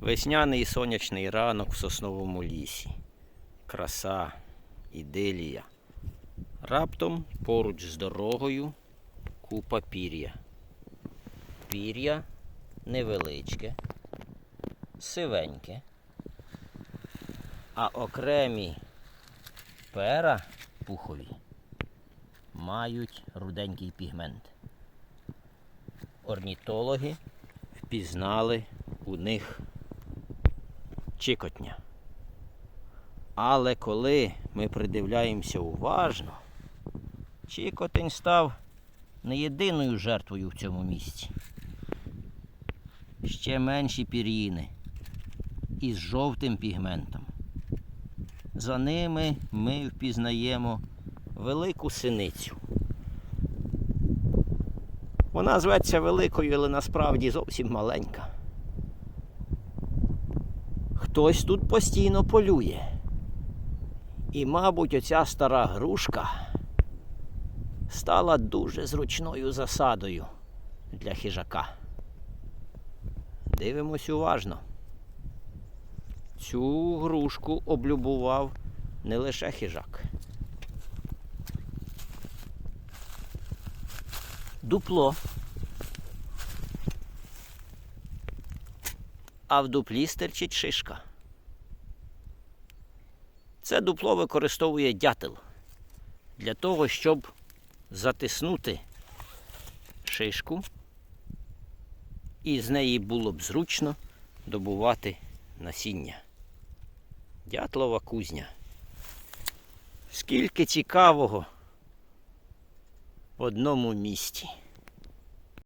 Весняний сонячний ранок в сосновому лісі. Краса, іделія. Раптом поруч з дорогою купа пір'я. Пір'я невеличке, сивеньке, а окремі пера пухові мають руденький пігмент. Орнітологи впізнали у них чикотня. Але коли ми придивляємося уважно, чикотень став не єдиною жертвою в цьому місці. Ще менші пір'їни із жовтим пігментом. За ними ми впізнаємо велику синицю. Вона зветься великою, але насправді зовсім маленька. Хтось тут постійно полює. І, мабуть, оця стара грушка стала дуже зручною засадою для хижака. Дивимось уважно. Цю грушку облюбував не лише хижак. Дупло. А в дуплі стерчить шишка. Це дупло використовує дятел для того, щоб затиснути шишку, і з неї було б зручно добувати насіння. Дятлова кузня. Скільки цікавого в одному місті.